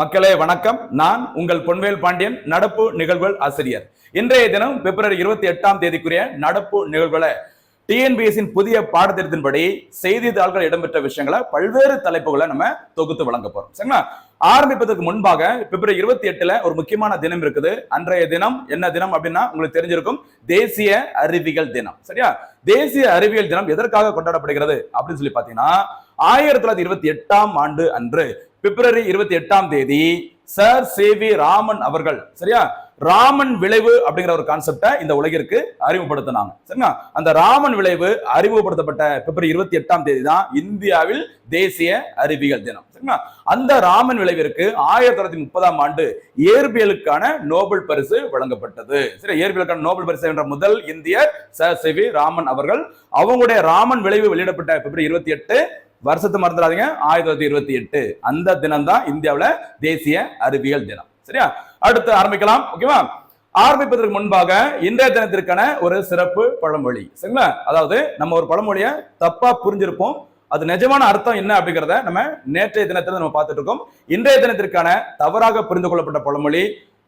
மக்களே வணக்கம். நான் உங்கள் பொன்வேல் பாண்டியன் நடப்பு நிகழ்வுகள் ஆசிரியர். இன்றைய தினம் பிப்ரவரி இருபத்தி எட்டாம் தேதிக்குரிய நடப்பு நிகழ்வுகளை டிஎன்பிஎஸ்சின் புதிய பாடத்திட்டத்தின்படி செய்தித்தாள்கள் இடம்பெற்ற விஷயங்களை பல்வேறு தலைப்புகளை நம்ம தொகுத்து வழங்க போறோம். சரிங்களா? ஆரம்பிப்பதற்கு முன்பாக பிப்ரவரி இருபத்தி எட்டுல ஒரு முக்கியமான தினம் இருக்குது. அன்றைய தினம் என்ன தினம் அப்படின்னா உங்களுக்கு தெரிஞ்சிருக்கும். தேசிய அறிவியல் தினம். சரியா? தேசிய அறிவியல் தினம் எதற்காக கொண்டாடப்படுகிறது அப்படின்னு சொல்லி பாத்தீங்கன்னா ஆயிரத்தி தொள்ளாயிரத்தி இருபத்தி எட்டாம் ஆண்டு அன்று பிப்ரவரி இருபத்தி எட்டாம் தேதி சர் சேவி ராமன் அவர்கள் சரியா? ராமன் விளைவு அப்படிங்கிற ஒரு கான்செப்டை இந்த உலகிற்கு அறிமுகப்படுத்தினாங்க. சரிங்களா? அந்த ராமன் விளைவு அறிமுகப்படுத்தப்பட்ட பிப்ரவரி இருபத்தி எட்டாம் தேதி தான் இந்தியாவில் தேசிய அறிவியல் தினம். சரிங்களா? அந்த ராமன் விளைவிற்கு ஆயிரத்தி தொள்ளாயிரத்தி முப்பதாம் ஆண்டு இயற்பியலுக்கான நோபல் பரிசு வழங்கப்பட்டது. சரி இயற்பியலுக்கான நோபல் பரிசு என்ற முதல் இந்தியர் சர் சி வி ராமன் அவர்கள். அவங்களுடைய ராமன் விளைவு வெளியிடப்பட்ட பிப்ரவரி இருபத்தி எட்டு வருஷத்தை மறந்துடாதீங்க. ஆயிரத்தி தொள்ளாயிரத்தி இருபத்தி எட்டு. அந்த தினம் தான் இந்தியாவில் தேசிய அறிவியல் தினம். சரியா? அடுத்து ஆரம்பிக்கலாம். ஓகேவா? ஆரம்பிப்பதற்கு முன்பாக இன்றைய தினத்திற்கான ஒரு சிறப்பு பழமொழி. சரிங்களா? அதாவது நம்ம ஒரு பழமொழியை தப்பா புரிஞ்சிருப்போம். அது நிஜமான அர்த்தம் என்ன அப்படிங்கிறத நம்ம நேற்றைய தினத்துல நம்ம பார்த்துட்டு இருக்கோம் இன்றைய தினத்திற்கான தவறாக புரிந்து கொள்ளப்பட்ட பழமொழி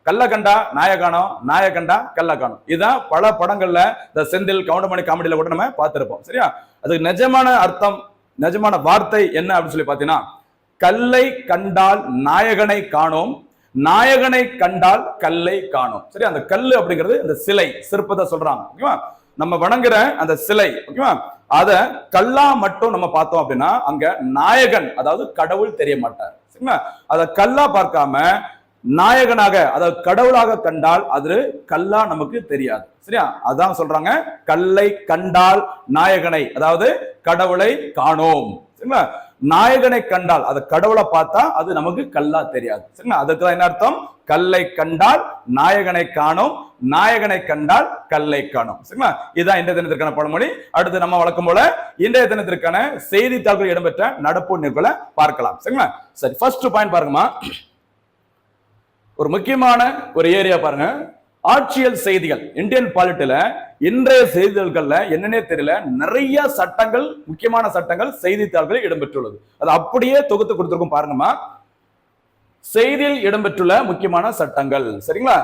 கள்ளக்கண்டா நாயகானம் நாயகண்டா கள்ளக்கானம் இதுதான் பல படங்கள்ல இந்த செந்தில் கவுண்டமணி காமெடியில கூட நம்ம பார்த்திருப்போம். சரியா? அதுக்கு நிஜமான அர்த்தம் நிஜமான வார்த்தை என்ன அப்படின்னு சொல்லி பார்த்தீங்கன்னா கல்லை கண்டால் நாயகனை காணோம் நாயகனை கண்டால் கல்லை காணோம். சரி அந்த கல் அப்படிங்கிறது இந்த சிலை சிற்பத்தை சொல்றாங்க. ஓகேவா? நம்ம வணங்குற அந்த சிலை ஓகேவா? அத கல்லா மட்டும் நம்ம பார்த்தோம் அப்படின்னா அங்க நாயகன் அதாவது கடவுள் தெரிய மாட்டார். சரிங்களா? அத கல்லா பார்க்காம நாயகனாக அதாவது கடவுளாக கண்டால் அது கல்லா நமக்கு தெரியாது. சரியா? அதான் சொல்றாங்க கல்லை கண்டால் நாயகனை அதாவது கடவுளை காணோம். சரிங்களா? நாயகனை கண்டால் அது கடவுளை பார்த்தா அது நமக்கு கல்லா தெரியாது. சரிங்களா? அதுக்கு தான் என்ன அர்த்தம்? கல்லை கண்டால் நாயகனை காணோம் நாயகனை கண்டால் கல்லை காணோம். சரிங்களா? இதுதான் இன்றைய தினத்திற்கான பழமொழி. அடுத்து நம்ம வழக்கம் போல இன்றைய தினத்திற்கான செய்தித்தாள்கள் இடம்பெற்ற நடப்பு நிகழ்வுகளை பார்க்கலாம். சரிங்களா? சரி ஃபர்ஸ்ட் பாயிண்ட் பாருங்கம்மா. ஒரு முக்கியமான ஒரு ஏரியா பாருங்க. ஆட்சியல் செய்திகள் இந்தியன் பாலிட்டில இன்றைய செய்திகள்ல என்னன்னே தெரியல நிறைய சட்டங்கள் முக்கியமான சட்டங்கள் செய்தித்தாள்களில் இடம்பெற்றுள்ளது. அது அப்படியே தொகுத்து கொடுத்துருக்கும் பாருங்கம்மா. செய்தியில் இடம்பெற்றுள்ள முக்கியமான சட்டங்கள் சரிங்களா?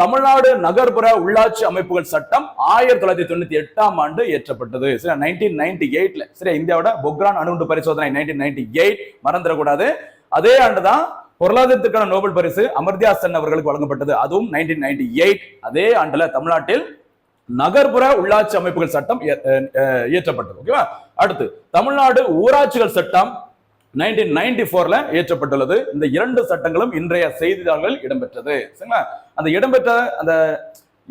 தமிழ்நாடு நகர்ப்புற உள்ளாட்சி அமைப்புகள் சட்டம் ஆயிரத்தி தொள்ளாயிரத்தி தொண்ணூத்தி எட்டாம் ஆண்டு இயற்றப்பட்டது. சரி நைன்டீன் நைன்டி எயிட்ல சரி இந்தியாவோட பொக்ரான் அணுகுண்டு பரிசோதனை நைன்டீன் நைன்டி எயிட் மறந்துடக்கூடாது. அதே ஆண்டுதான் பொருளாதாரத்திற்கான நோபல் பரிசு அமர்தியா சென் அவர்களுக்கு வழங்கப்பட்டது. அதுவும் நைன்டீன் நைன்டி எயிட் அதே ஆண்டுல தமிழ்நாட்டில் நகர்ப்புற உள்ளாட்சி அமைப்புகள் சட்டம் இயற்றப்பட்டது. ஓகேவா? அடுத்து தமிழ்நாடு ஊராட்சிகள் சட்டம் நைன்டீன் நைன்டி போர்ல இயற்றப்பட்டுள்ளது. இந்த இரண்டு சட்டங்களும் இன்றைய செய்தித்தாள்கள் இடம்பெற்றது. சரிங்களா? அந்த இடம்பெற்ற அந்த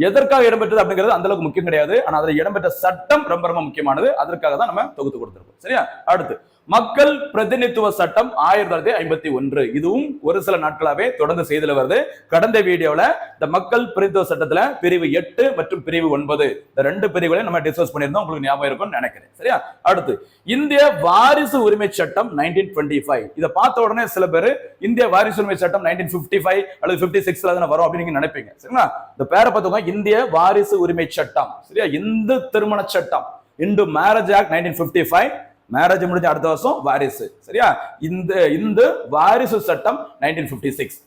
எதற்காக இடம்பெற்றது அப்படிங்கிறது அந்த அளவுக்கு முக்கியம் கிடையாது. ஆனா அதுல இடம்பெற்ற சட்டம் ரொம்ப ரொம்ப முக்கியமானது. அதற்காக தான் நம்ம தொகுத்து கொடுத்துருக்கோம். சரியா? அடுத்து மக்கள் பிரதிநிதித்துவ சட்டம் ஆயிரத்தி தொள்ளாயிரத்தி ஐம்பத்தி ஒன்று. இதுவும் ஒரு சில நாட்களாவே தொடர்ந்து செய்தில வருது. கடந்த வீடியோல இந்த மக்கள் பிரதிநிதித்துவ சட்டத்துல பிரிவு எட்டு மற்றும் பிரிவு ஒன்பது. இந்த ரெண்டு பிரிவுகளையும் நம்ம டிஸ்கஸ் பண்ணியிருந்தோம். உங்களுக்கு ஞாபகம் இருக்கும்னு நினைக்கிறேன். சரியா? அடுத்து இந்திய வாரிசு உரிமை சட்டம் நைன்டீன் டுவெண்ட்டி ஃபைவ் இதை பார்த்த உடனே சில பேர் இந்திய வாரிசு உரிமை சட்டம் நைன்டீன் பிப்டி ஃபைவ் அல்லது பிப்டி சிக்ஸ்ல தானே வரும் அப்படின்னு நினைப்பீங்க. சரிங்களா? இந்த பேரை பார்த்துக்கோங்க. இந்திய வாரிசு உரிமை சட்டம். சரியா? இந்து திருமண சட்டம். Hindu marriage act nineteen fifty five marriage முடிஞ்ச அடுத்த வருஷம் வாரிசு. சரியா? இந்த இந்து வாரிசு சட்டம் நைன்டீன் பிப்டி சிக்ஸ்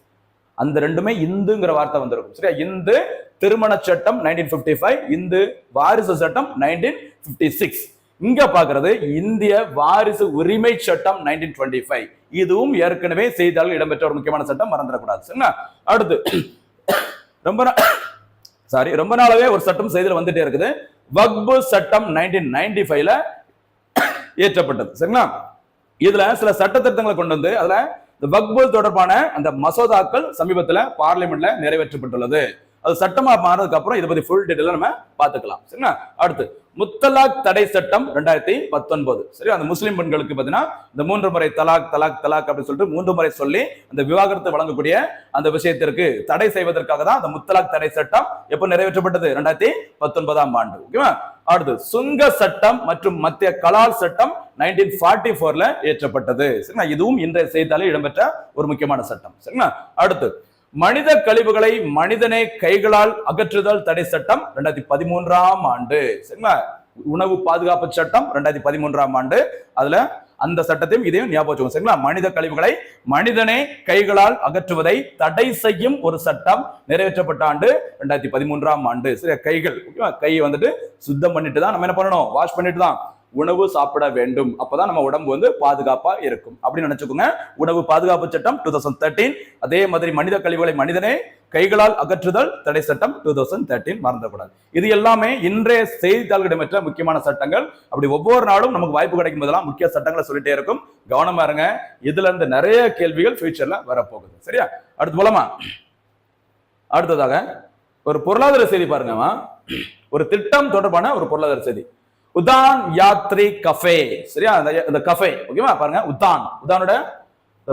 அந்த ரெண்டுமே இந்துங்கிற வார்த்தை வந்திருக்கும். சரியா? இந்து திருமண சட்டம் நைன்டீன் பிப்டி ஃபைவ் இந்து வாரிசு சட்டம் நைன்டீன் பிப்டி சிக்ஸ் இங்க பாக்குறது இந்திய வாரிசு உரிமை சட்டம் நைன்டீன் டுவெண்ட்டி ஃபைவ் இதுவும் ஏற்கனவே செய்தால் இடம்பெற்ற ஒரு முக்கியமான சட்டம் மறந்துடக்கூடாது. சரிங்களா? அடுத்து ரொம்ப சாரி ரொம்ப நாளாவே ஒரு சட்டம் செய்தியில் வந்துட்டே இருக்குது. வக்பு சட்டம் நைன்டீன் நைன்டி ஃபைவ்ல இயற்றப்பட்டது சரிங்களா? இதுல சில சட்ட திருத்தங்களை கொண்டு வந்து அதுல இந்த வக்பு தொடர்பான அந்த மசோதாக்கள் சமீபத்துல பார்லிமெண்ட்ல நிறைவேற்றப்பட்டுள்ளது. அது சட்டமா மாறதுக்கு அப்புறம் இதை பத்தி ஃபுல் டீட்டெயில நம்ம பார்த்துக்கலாம். சரிங்களா? அடுத்து முத்தலாக் தடை சட்டம் ரெண்டாயிரத்தி பத்தொன்பது. சரி அந்த முஸ்லீம் பெண்களுக்கு பார்த்தீங்கன்னா இந்த மூன்று முறை தலாக் தலாக் தலாக் அப்படின்னு சொல்லிட்டு மூன்று முறை சொல்லி அந்த விவாகரத்து வழங்கக்கூடிய அந்த விஷயத்திற்கு தடை செய்வதற்காக தான் அந்த முத்தலாக் தடை சட்டம் எப்போ நிறைவேற்றப்பட்டது? ரெண்டாயிரத்தி பத்தொன்பதாம் ஆண்டு. ஓகேவா அடுத்து சுங்க சட்டம் மற்றும் மத்திய கலால் சட்டம் நைன்டீன் ஃபார்ட்டி ஃபோர்ல ஏற்றப்பட்டது சரிங்களா? இதுவும் இன்றைய செய்தித்தாளில் இடம்பெற்ற ஒரு முக்கியமான சட்டம். சரிங்களா? அடுத்து மனித கழிவுகளை மனிதனை கைகளால் அகற்றுதல் தடை சட்டம் ரெண்டாயிரத்தி பதிமூன்றாம் ஆண்டு. சரிங்களா? உணவு பாதுகாப்பு சட்டம் ரெண்டாயிரத்தி பதிமூன்றாம் ஆண்டு. அதுல அந்த சட்டத்தையும் இதையும் ஞாபகம் சரிங்களா? மனித கழிவுகளை மனிதனே கைகளால் அகற்றுவதை தடை செய்யும் ஒரு சட்டம் நிறைவேற்றப்பட்ட ஆண்டு ரெண்டாயிரத்தி பதிமூன்றாம் ஆண்டு. சரியா? கைகள் கையை வந்துட்டு சுத்தம் பண்ணிட்டு தான் நம்ம என்ன பண்ணணும்? வாஷ் பண்ணிட்டு தான் உணவு சாப்பிட வேண்டும். அப்பதான் நம்ம உடம்பு வந்து பாதுகாப்பா இருக்கும். அப்படின்னு நினைச்சுக்கோங்க. உணவு பாதுகாப்பு சட்டம் டூ தௌசண்ட் தேர்ட்டீன் அதே மாதிரி மனித கழிவுகளை மனிதனே கைகளால் அகற்றுதல் தடை சட்டம் டூ தௌசண்ட் தேர்ட்டீன் மறந்துடக்கூடாது. இது எல்லாமே இன்றைய செய்தித்தாள்களிடமற்ற முக்கியமான சட்டங்கள். அப்படி ஒவ்வொரு நாளும் நமக்கு வாய்ப்பு கிடைக்கும் போதெல்லாம் முக்கிய சட்டங்களை சொல்லிட்டே இருக்கும். கவனமா இருங்க. இதுல இருந்து நிறைய கேள்விகள் ஃபியூச்சர்ல வரப்போகுது. சரியா? அடுத்து போலாமா? அடுத்ததாக ஒரு பொருளாதார செய்தி பாருங்கம்மா. ஒரு திட்டம் தொடர்பான ஒரு பொருளாதார செய்தி. உதான் யாத்ரி கஃபே. சரியா? இந்த கஃபே. ஓகேவா பாருங்க. உதான். உதானோட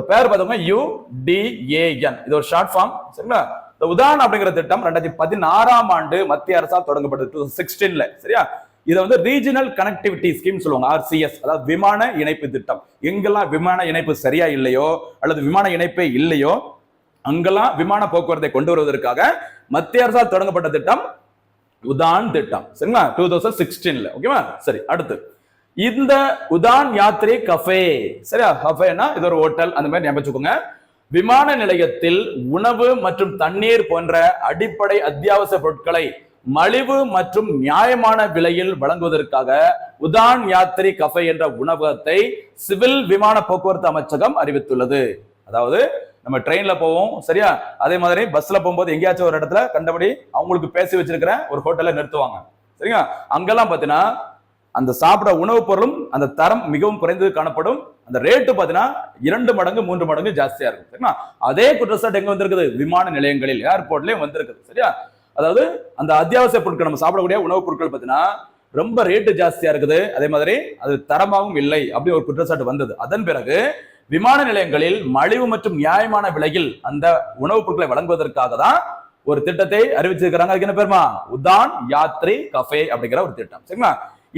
பேர் பார்த்தோம்னா யூ டி ஏஎன் இது ஒரு ஷார்ட் ஃபார்ம் சரிங்களா? இந்த உதான் அப்படிங்கிற திட்டம் ரெண்டாயிரத்தி பதினாறாம் ஆண்டு மத்திய அரசால் தொடங்கப்பட்டது. டூ சிக்ஸ்டீன்ல சரியா? இதை வந்து ரீஜனல் கனெக்டிவிட்டி ஸ்கீம் சொல்லுவாங்க ஆர்சிஎஸ் அதாவது விமான இணைப்பு திட்டம். எங்கெல்லாம் விமான இணைப்பு சரியா இல்லையோ அல்லது விமான இணைப்பே இல்லையோ அங்கெல்லாம் விமான போக்குவரத்தை கொண்டு வருவதற்காக மத்திய அரசால் தொடங்கப்பட்ட திட்டம் உதான் திட்டம். சரிங்களா? டூ தௌசண்ட் சிக்ஸ்டீன்ல ஓகேவா சரி அடுத்து. இந்த உதான் யாத்ரி கஃபே சரியா? கஃபேனா இது ஒரு ஹோட்டல் அந்த மாதிரி ஞாபகம் விமான நிலையத்தில் உணவு மற்றும் தண்ணீர் போன்ற அடிப்படை அத்தியாவசிய பொருட்களை மலிவு மற்றும் நியாயமான விலையில் வழங்குவதற்காக உதான் யாத்ரி கஃபே என்ற உணவகத்தை சிவில் விமான போக்குவரத்து அமைச்சகம் அறிவித்துள்ளது. அதாவது நம்ம ட்ரெயின்ல போவோம். சரியா? அதே மாதிரி பஸ்ல போகும்போது எங்கேயாச்சும் ஒரு இடத்துல கண்டபடி அவங்களுக்கு பேசி வச்சிருக்கிற ஒரு ஹோட்டல்ல நிறுத்துவாங்க. சரிங்களா அங்கெல்லாம் பாத்தீங்கன்னா அந்த சாப்பிட உணவுப் பொருளும் அந்த தரம் மிகவும் குறைந்தது காணப்படும். அந்த ரேட்டு பார்த்தீங்கன்னா இரண்டு மடங்கு மூன்று மடங்கு ஜாஸ்தியா இருக்கும். சரிங்களா? அதே குற்றச்சாட்டு எங்க வந்திருக்குது? விமான நிலையங்களில் ஏர்போர்ட்லயும் வந்திருக்குது. சரியா? அதாவது அந்த அத்தியாவசிய பொருட்கள் நம்ம சாப்பிடக்கூடிய உணவுப் பொருட்கள் பார்த்தீங்கன்னா ரொம்ப ரேட்டு ஜாஸ்தியா இருக்குது. அதே மாதிரி அது தரமாகவும் இல்லை அப்படி ஒரு குற்றச்சாட்டு வந்தது. அதன் பிறகு விமான நிலையங்களில் மலிவு மற்றும் நியாயமான விலையில் அந்த உணவுப் பொருட்களை வழங்குவதற்காக தான் ஒரு திட்டத்தை அறிவிச்சிருக்கிறாங்க. அதுக்கு என்ன பேருமா? உதான் யாத்ரி கஃபே அப்படிங்கிற ஒரு திட்டம். சரிங்களா?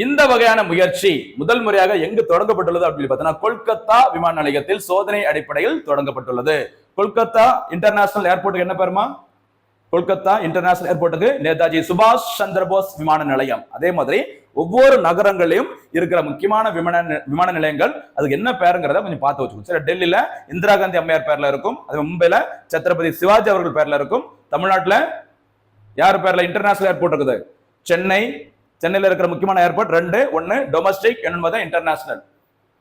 இந்த வகையான முயற்சி முதல் முறையாக எங்கு தொடங்கப்பட்டுள்ளது அப்படின்னு பார்த்தீங்கன்னா கொல்கத்தா விமான நிலையத்தில் சோதனை அடிப்படையில் தொடங்கப்பட்டுள்ளது. கொல்கத்தா இன்டர்நேஷனல் ஏர்போர்ட்டுக்கு என்ன பேருமா? கொல்கத்தா இன்டர்நேஷனல் ஏர்போர்ட்டுக்கு நேதாஜி சுபாஷ் சந்திரபோஸ் விமான நிலையம். அதே மாதிரி ஒவ்வொரு நகரங்களையும் இருக்கிற முக்கியமான விமான விமான நிலையங்கள் அதுக்கு என்ன பேருங்கிறத கொஞ்சம் பார்த்து வச்சுக்கோங்க சரி டெல்லியில இந்திரா காந்தி அம்மையார் பேர்ல இருக்கும் அது மும்பைல சத்ரபதி சிவாஜி அவர்கள் பேர்ல இருக்கும் தமிழ்நாட்டில் யார் பேர்ல? இன்டர்நேஷனல் ஏர்போர்ட் இருக்குது. சென்னை சென்னையில் இருக்கிற முக்கியமான ஏர்போர்ட் ரெண்டு ஒன்று டொமஸ்டிக் என்பது இன்டர்நேஷனல்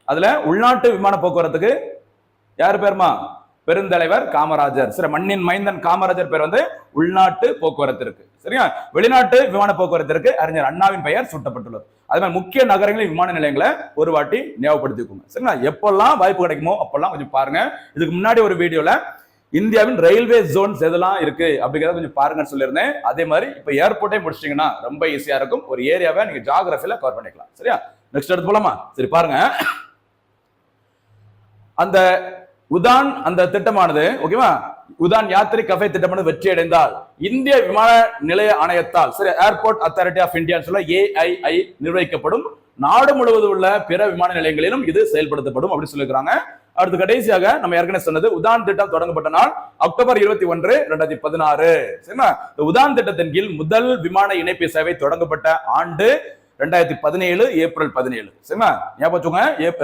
அதுல உள்நாட்டு விமான போக்குவரத்துக்கு யார் பேருமா? பெருந்தலைவர் காமராஜர். சரி மண்ணின் மைந்தன் காமராஜர் பேர் வந்து உள்நாட்டு போக்குவரத்து இருக்கு. சரியா? வெளிநாட்டு விமான போக்குவரத்திற்கு அறிஞர் அண்ணாவின் பெயர் சூட்டப்பட்டுள்ளது. அது மாதிரி முக்கிய நகரங்களில் விமான நிலையங்களை ஒரு வாட்டி ஞாபகப்படுத்திக்கோங்க. சரிங்களா? எப்பெல்லாம் வாய்ப்பு கிடைக்குமோ அப்பெல்லாம் கொஞ்சம் பாருங்க. இதுக்கு முன்னாடி ஒரு வீடியோல இந்தியாவின் ரயில்வே ஜோன்ஸ் எதெல்லாம் இருக்கு அப்படிங்கிறத கொஞ்சம் பாருங்கன்னு சொல்லியிருந்தேன். அதே மாதிரி இப்ப ஏர்போர்ட்டே முடிச்சிட்டிங்கன்னா ரொம்ப ஈஸியா இருக்கும். ஒரு ஏரியாவை நீங்க ஜாகிரபில கவர் பண்ணிக்கலாம். சரியா? நெக்ஸ்ட் எடுத்து போலாமா? சரி பாருங்க. அந்த உதான் அந்த திட்டமானது ஓகேவா உதான் யாத்திரை கஃபே திட்டமானது வெற்றி அடைந்தால் இந்திய விமான நிலைய ஆணையத்தால் சரி ஏர்போர்ட் அத்தாரிட்டி ஆஃப் இந்தியா சொல்ல ஏஐஐ நிர்வகிக்கப்படும். நாடு முழுவதும் உள்ள பிற விமான நிலையங்களிலும் இது செயல்படுத்தப்படும் அப்படின்னு சொல்லியிருக்காங்க அடுத்து கடைசியாக நம்ம ஏற்கனவே சொன்னது உதான் திட்டம் தொடங்கப்பட்ட நாள் அக்டோபர் இருபத்தி ஒன்று ரெண்டாயிரத்தி பதினாறு. சரிங்களா உதான் திட்டத்தின் கீழ் முதல் விமான இணைப்பு சேவை தொடங்கப்பட்ட ஆண்டு ரெண்டாயிரத்தி பதினேழு ஏப்ரல் பதினேழு. சரிமா ஞாபகம்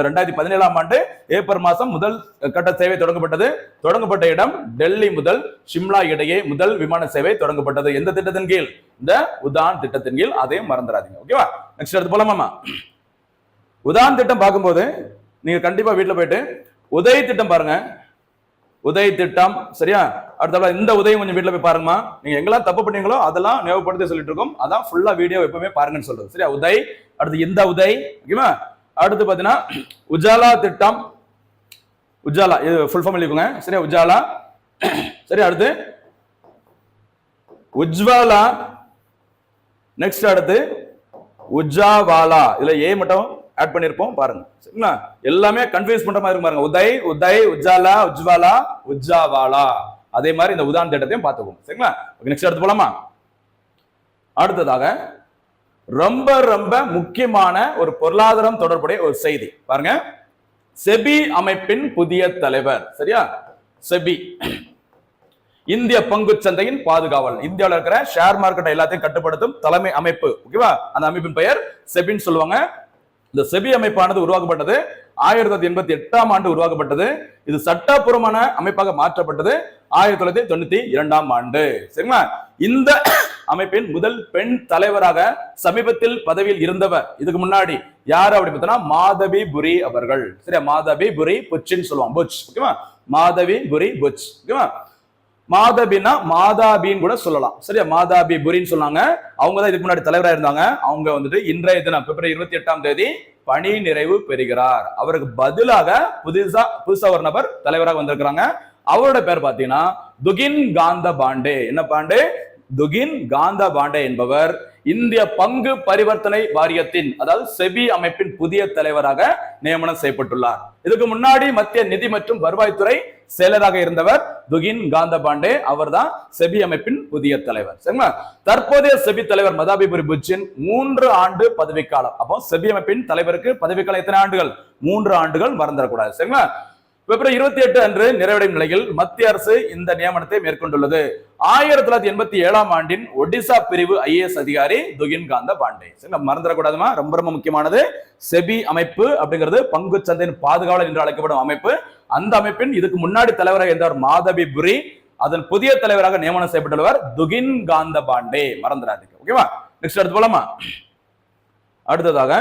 ரெண்டாயிரத்தி பதினேழாம் ஆண்டு ஏப்ரல் மாதம் முதல் கட்ட சேவை தொடங்கப்பட்டது. தொடங்கப்பட்ட இடம் டெல்லி முதல் சிம்லா இடையே முதல் விமான சேவை தொடங்கப்பட்டது. எந்த திட்டத்தின் கீழ்? இந்த உதான் திட்டத்தின் கீழ். அதையும் மறந்துடாதீங்க. ஓகேவா? நெக்ஸ்ட் எடுத்து போலாமாமா உதான் திட்டம் பார்க்கும்போது நீங்க கண்டிப்பா வீட்டில் போயிட்டு உதவி திட்டம் பாருங்க. உதய் திட்டம் சரியா? அடுத்த இந்த உதயம் கொஞ்சம் வீட்டில் போய் பாருங்கம்மா. நீங்க எங்கெல்லாம் தப்பு பண்ணீங்களோ அதெல்லாம் ஞாபகப்படுத்தி சொல்லிட்டு இருக்கோம். அதான் ஃபுல்லா வீடியோ எப்பவுமே பாருங்கன்னு சொல்றது. சரியா? உதய் அடுத்து இந்த உதய் ஓகேவா? அடுத்து பாத்தீங்கன்னா உஜாலா திட்டம். உஜாலா இது ஃபுல் ஃபார்ம் எழுதிக்கோங்க. சரியா? உஜாலா. சரி அடுத்து உஜ்வாலா. நெக்ஸ்ட் அடுத்து உஜாவாலா. இதுல ஏ மட்டும் ஆட் பண்ணியிருப்போம் பாருங்க. சரிங்களா? எல்லாமே கன்ஃபியூஸ் பண்ற மாதிரி இருக்கும் பாருங்க. உதய் உதய் உஜாலா உஜ்வாலா உஜாவாலா அதே மாதிரி இந்த உதான் திட்டத்தையும் பார்த்துக்கோங்க. சரிங்களா? நெக்ஸ்ட் அடுத்து போலாமா? அடுத்ததாக ரொம்ப ரொம்ப முக்கியமான ஒரு பொருளாதாரம் தொடர்புடைய ஒரு செய்தி. பாருங்க. செபி அமைப்பின் புதிய தலைவர். சரியா? செபி. இந்திய பங்கு சந்தையின் பாதுகாவல். இந்தியாவில் இருக்கிற ஷேர் மார்க்கெட்டை எல்லாத்தையும் கட்டுப்படுத்தும் தலைமை அமைப்பு. ஓகேவா அந்த அமைப்பின் பெயர் செபின்னு சொல்லுவாங்க. இந்த செபி அமைப்பானது உருவாக்கப்பட்டது ஆயிரத்தி தொள்ளாயிரத்தி எண்பத்தி எட்டாம் ஆண்டு உருவாக்கப்பட்டது. இது சட்டப்பூர்வமான அமைப்பாக மாற்றப்பட்டது ஆயிரத்தி தொள்ளாயிரத்தி தொண்ணூத்தி இரண்டாம் ஆண்டு. சரிங்களா? இந்த அமைப்பின் முதல் பெண் தலைவராக சமீபத்தில் பதவியில் இருந்தவர். இதுக்கு முன்னாடி யார் அப்படி பார்த்தோம்னா? மாதவி புரி அவர்கள். சரியா? மாதவி புரி புச்சின்னு சொல்லுவான். புச். ஓகேவா? மாதவி புரி புச். ஓகேவா? மாதபின்னா மாதாபின்னு கூட சொல்லலாம். சரியா? மாதாபி புரின்னு சொன்னாங்க. அவங்க தான் இதுக்கு முன்னாடி தலைவராக இருந்தாங்க. அவங்க வந்துட்டு இன்றைய தினம் பிப்ரவரி இருபத்தி எட்டாம் தேதி பணி நிறைவு பெறுகிறார். அவருக்கு பதிலாக புதுசா புதுசா ஒரு நபர் தலைவராக வந்திருக்கிறாங்க. அவரோட பேர் பாத்தீங்கன்னா துகின் காந்த பாண்டே. என்ன பாண்டே? துகின் காந்த பாண்டே என்பவர் இந்திய பங்கு பரிவர்த்தனை வாரியத்தின் அதாவது செபி அமைப்பின் புதிய தலைவராக நியமனம் செய்யப்பட்டுள்ளார். இதுக்கு முன்னாடி மத்திய நிதி மற்றும் வருவாய்த்துறை செயலராக இருந்தவர் துகின் காந்த பாண்டே அவர்தான் செபி அமைப்பின் புதிய தலைவர். சரிங்களா? தற்போதைய செபி தலைவர் மதாபிபுரி புச்சின் மூன்று ஆண்டு பதவிக்காலம். அப்போ செபி அமைப்பின் தலைவருக்கு பதவிக்காலம் எத்தனை ஆண்டுகள்? மூன்று ஆண்டுகள் மறந்துடக்கூடாது. சரிங்களா? பிப்ரவரி இருபத்தி எட்டு அன்று நிறைவடையும் நிலையில் மத்திய அரசு இந்த நியமனத்தை மேற்கொண்டுள்ளது. ஆயிரத்தி தொள்ளாயிரத்தி எண்பத்தி ஏழாம் ஆண்டின் ஒடிசா பிரிவு ஐஏஎஸ் அதிகாரி துகின் காந்த பாண்டே. நம்ம மறந்துடக்கூடாதுமா? ரொம்ப ரொம்ப முக்கியமானது. செபி அமைப்பு அப்படிங்கிறது பங்கு சந்தையின் பாதுகாவலர் என்று அழைக்கப்படும் அமைப்பு. அந்த அமைப்பின் இதுக்கு முன்னாடி தலைவராக இருந்தவர் மாதவி புரி. அதன் புதிய தலைவராக நியமனம் செய்யப்பட்டுள்ளவர் துகின் காந்த பாண்டே. மறந்துடாதீங்க ஓகேவா? நெக்ஸ்ட் அடுத்து போலாமா? அடுத்ததாக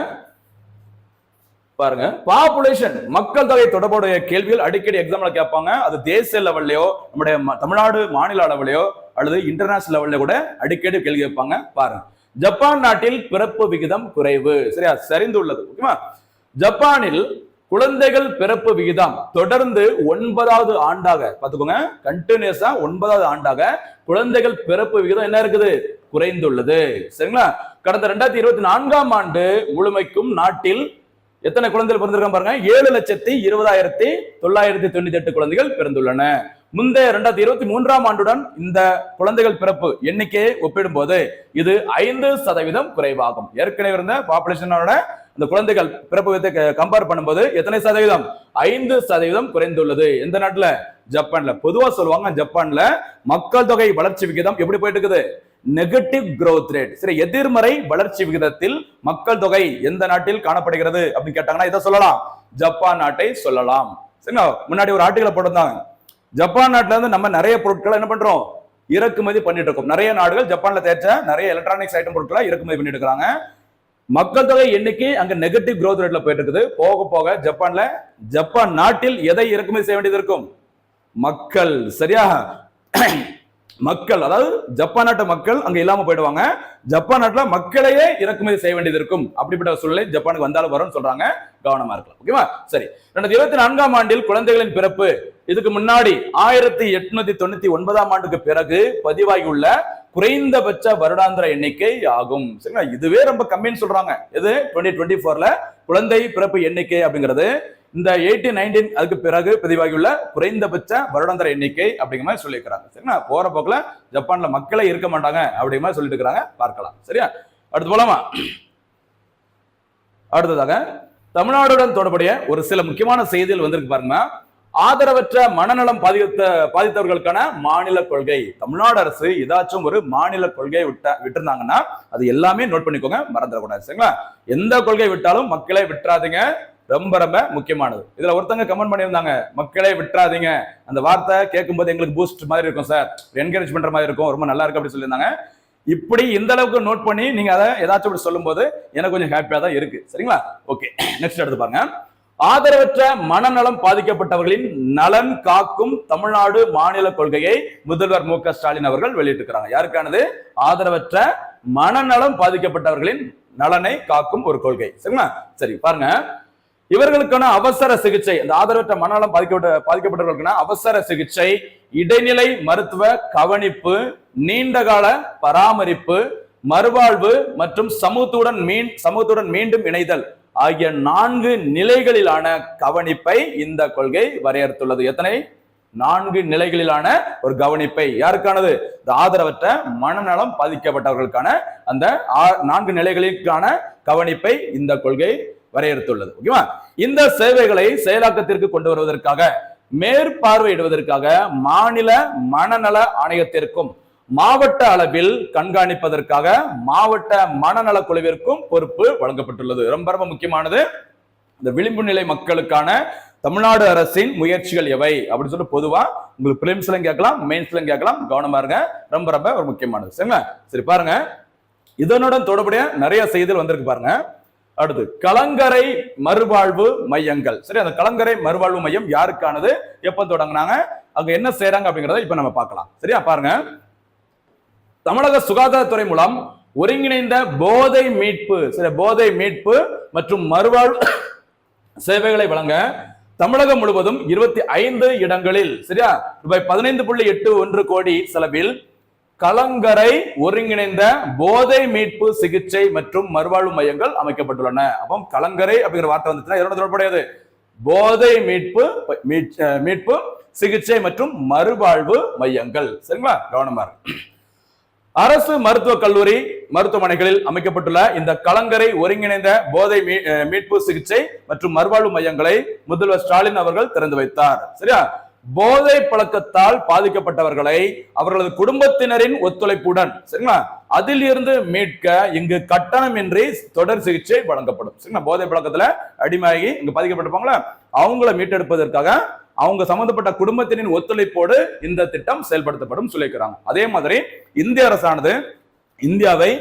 பாருங்க. பாப்புலேஷன் மக்கள் தொகை தொடர்புடைய கேள்விகள் அடிக்கடி எக்ஸாம்ல கேட்பாங்க. அது தேசிய லெவல்லையோ நம்முடைய ம- தமிழ்நாடு மாநில அளவிலையோ அல்லது இன்டர்நேஷனல் லெவல்ல கூட அடிக்கடி கேள்வி கேட்பாங்க. பாருங்க. ஜப்பான் நாட்டில் பிறப்பு விகிதம் குறைவு. சரியா? சரிந்துள்ளது. ஓகேவா? ஜப்பானில் குழந்தைகள் பிறப்பு விகிதம் தொடர்ந்து ஒன்பதாவது ஆண்டாக பார்த்துக்கோங்க கண்டினியூஸா ஒன்பதாவது ஆண்டாக குழந்தைகள் பிறப்பு விகிதம் என்ன இருக்குது? குறைந்துள்ளது. சரிங்களா? கடந்த ரெண்டாயிரத்தி இருபத்தி நான்காம் ஆண்டு முழுமைக்கும் நாட்டில் எத்தனை குழந்தைகள் பிறந்திருக்காங்க பாருங்க? ஏழு லட்சத்தி இருபதாயிரத்தி தொள்ளாயிரத்தி தொண்ணூத்தி எட்டு குழந்தைகள் பிறந்துள்ளன. முந்தைய ரெண்டாயிரத்தி இருபத்தி மூன்றாம் ஆண்டுடன் இந்த குழந்தைகள் பிறப்பு எண்ணிக்கையை ஒப்பிடும்போது இது ஐந்து சதவீதம் குறைவாகும். ஏற்கனவே இருந்த பாப்புலேஷனோட இந்த குழந்தைகள் பிறப்பு விதத்தை கம்பேர் பண்ணும்போது எத்தனை சதவீதம்? ஐந்து சதவீதம் குறைந்துள்ளது. எந்த நாட்டுல? ஜப்பான்ல. பொதுவா சொல்லுவாங்க ஜப்பான்ல மக்கள் தொகை வளர்ச்சி விகிதம் எப்படி போயிட்டு இருக்குது? நெகட்டிவ் growth ரேட் சரி எதிர்மறை வளர்ச்சி விகிதத்தில் மக்கள் தொகை எந்த நாட்டில் காணப்படுகிறது அப்படின்னு கேட்டாங்கன்னா இதை சொல்லலாம். ஜப்பான் நாட்டை சொல்லலாம். சரிங்களா? முன்னாடி ஒரு ஆர்டிகளை போட்டிருந்தாங்க. ஜப்பான் நாட்டில இருந்து நம்ம நிறைய பொருட்களை என்ன பண்றோம்? இறக்குமதி பண்ணிட்டு இருக்கோம். நிறைய நாடுகள் ஜப்பான்ல தேய்ச்ச நிறைய எலக்ட்ரானிக்ஸ் ஐட்டம் பொருட்களை இறக்குமதி பண்ணிட்டு இருக்காங்க. மக்கள் தொகை எண்ணிக்கை அங்க நெகட்டிவ் growth ரேட்ல போயிட்டு இருக்குது. போக போக ஜப்பான்ல ஜப்பான் நாட்டில் எதை இறக்குமதி செய்ய வேண்டியது இருக்கும்? மக்கள். சரியா? மக்கள் அதாவது ஜப்பான் நாட்டு மக்கள் அங்க இல்லாம போயிடுவாங்க. ஜப்பான் நாட்டுல மக்களையே இறக்குமதி செய்ய வேண்டியது இருக்கும். அப்படிப்பட்ட சூழ்நிலை ஜப்பானுக்கு வந்தாலும் வரும்னு சொல்றாங்க. கவனமா இருக்கலாம். ஓகேவா? சரி. ரெண்டாயிரத்தி இருபத்தி நான்காம் ஆண்டில் குழந்தைகளின் பிறப்பு. இதுக்கு முன்னாடி ஆயிரத்தி எட்நூத்தி தொண்ணூத்தி ஒன்பதாம் ஆண்டுக்கு பிறகு பதிவாகியுள்ள குறைந்தபட்ச வருடாந்திர எண்ணிக்கை ஆகும். சரிங்களா? இதுவே ரொம்ப கம்மின்னு சொல்றாங்க. இது டுவெண்ட்டி டுவெண்ட்டி ஃபோர்ல குழந்தை பிறப்பு எண்ணிக்கை அப்படிங்கிறது இந்த எயிட்டீன் நைன்டீன் அதுக்கு பிறகு பதிவாகியுள்ள குறைந்தபட்ச வருடாந்திர எண்ணிக்கை அப்படிங்கிற மாதிரி சொல்லியிருக்கிறாங்க. சரிங்களா? போற போக்கில் ஜப்பான்ல மக்களே இருக்க மாட்டாங்க அப்படிங்கிற மாதிரி சொல்லிட்டு இருக்கிறாங்க. பார்க்கலாம். சரியா? அடுத்து போலாமா? அடுத்ததாக தமிழ்நாடுடன் தொடர்புடைய ஒரு சில முக்கியமான செய்திகள் வந்திருக்கு பாருங்க ஆதரவற்ற மனநலம் பாதித்த பாதித்தவர்களுக்கான மாநில கொள்கை. தமிழ்நாடு அரசு ஏதாச்சும் ஒரு மாநில கொள்கையை விட்ட விட்டுருந்தாங்கன்னா அது எல்லாமே நோட் பண்ணிக்கோங்க. மறந்துடக்கூடாது. சரிங்களா? எந்த கொள்கை விட்டாலும் மக்களை விட்டுறாதீங்க. ரொம்ப ரொம்ப முக்கியமானது. இதுல ஒருத்தங்க கமெண்ட் பண்ணியிருந்தாங்க மக்களே விட்டுறாதீங்க. அந்த வார்த்தை கேட்கும்போது எங்களுக்கு பூஸ்ட் மாதிரி இருக்கும் சார். என்கரேஜ் பண்ற மாதிரி இருக்கும். ரொம்ப நல்லா இருக்கு அப்படி சொல்லியிருந்தாங்க. இப்படி இந்த அளவுக்கு நோட் பண்ணி நீங்க அதை ஏதாச்சும் இப்படி சொல்லும்போது எனக்கு கொஞ்சம் ஹாப்பியா தான் இருக்கு. சரிங்களா? ஓகே நெக்ஸ்ட் எடுத்து பாருங்க. ஆதரவற்ற மனநலம் பாதிக்கப்பட்டவர்களின் நலன் காக்கும் தமிழ்நாடு மாநில கொள்கையை முதல்வர் மு க ஸ்டாலின் அவர்கள் வெளியிட்டிருக்கிறாங்க. யாருக்கானது? ஆதரவற்ற மனநலம் பாதிக்கப்பட்டவர்களின் நலனை காக்கும் ஒரு கொள்கை. சரிங்களா? சரி பாருங்க. இவர்களுக்கான அவசர சிகிச்சை அந்த ஆதரவற்ற மனநலம் பாதிக்கப்பட்ட பாதிக்கப்பட்டவர்களுக்கான அவசர சிகிச்சை இடைநிலை மருத்துவ கவனிப்பு நீண்டகால பராமரிப்பு மறுவாழ்வு மற்றும் சமூகத்துடன் மீன் சமூகத்துடன் மீண்டும் இணைதல் ஆகிய நான்கு நிலைகளிலான கவனிப்பை இந்த கொள்கை வரையறுத்துள்ளது. எத்தனை? நான்கு நிலைகளிலான ஒரு கவனிப்பை. யாருக்கானது? இந்த ஆதரவற்ற மனநலம் பாதிக்கப்பட்டவர்களுக்கான அந்த ஆ- நான்கு நிலைகளுக்கான கவனிப்பை இந்த கொள்கை வரையறுத்துள்ளது ஓகேவா இந்த சேவைகளை செயலாக்கத்திற்கு கொண்டு வருவதற்காக மேற்பார்வையிடுவதற்காக மாநில மனநல ஆணையத்திற்கும் மாவட்ட அளவில் கண்காணிப்பதற்காக மாவட்ட மனநல குழுவிற்கும் பொறுப்பு வழங்கப்பட்டுள்ளது. ரொம்ப ரொம்ப முக்கியமானது. இந்த விளிம்பு நிலை மக்களுக்கான தமிழ்நாடு அரசின் முயற்சிகள் எவை? அப்படின்னு சொல்லிட்டு பொதுவா உங்களுக்கு பிலிம்ஸ்ல கேட்கலாம் மெயின்ஸ்ல கேட்கலாம். கவனமா இருங்க. ரொம்ப ரொம்ப ஒரு முக்கியமானது. சரிங்களா? சரி பாருங்க. இதனுடன் தொடர்புடைய நிறைய செய்திகள் வந்திருக்கு பாருங்க. அடுத்து கலங்கரை மறுவாழ்வு மையங்கள். சரி அந்த கலங்கரை மறுவாழ்வு மையம் யாருக்கானது? எப்ப தொடங்கினாங்க? அங்க என்ன செய்யறாங்க அப்படிங்கறத இப்ப நம்ம பார்க்கலாம். சரியா? பாருங்க. தமிழக சுகாதாரத்துறை மூலம் ஒருங்கிணைந்த போதை மீட்பு சில போதை மீட்பு மற்றும் மறுவாழ்வு சேவைகளை வழங்க தமிழகம் முழுவதும் இருபத்தி ஐந்து இடங்களில் சரியா? ரூபாய் பதினைந்து புள்ளி எட்டு ஒன்று கோடி செலவில் கலங்கரை ஒருங்கிணைந்த போதை மீட்பு சிகிச்சை மற்றும் மறுவாழ்வு மையங்கள் அமைக்கப்பட்டுள்ளன. அப்போ கலங்கரை அப்படிங்கிற வார்த்தை வந்துச்சுன்னா இதோட தொடர்புடையது? போதை மீட்பு மீட்- மீட்பு சிகிச்சை மற்றும் மறுவாழ்வு மையங்கள். சரிங்களா? கவனமா அரசு மருத்துவக் கல்லூரி மருத்துவமனைகளில் அமைக்கப்பட்டுள்ள இந்த கலங்கரை ஒருங்கிணைந்த போதை மீட்பு சிகிச்சை மற்றும் மறுவாழ்வு மையங்களை முதல்வர் ஸ்டாலின் அவர்கள் திறந்து வைத்தார். சரியா? போதை பழக்கத்தால் பாதிக்கப்பட்டவர்களை அவர்களது குடும்பத்தினரின் ஒத்துழைப்புடன் சரிங்களா? அதில் இருந்து மீட்க இங்கு கட்டணமின்றி தொடர் சிகிச்சை வழங்கப்படும். சரிங்களா? போதை பழக்கத்துல அடிமையாகி இங்கு பாதிக்கப்பட்டிருப்பாங்களா? அவங்கள மீட்டெடுப்பதற்காக அவங்க சம்பந்தப்பட்ட குடும்பத்தினின் ஒத்துழைப்போடு இந்த திட்டம் செயல்படுத்தப்படும் சொல்லியிருக்கிறாங்க. அதே மாதிரி இந்திய அரசானது இந்தியாவை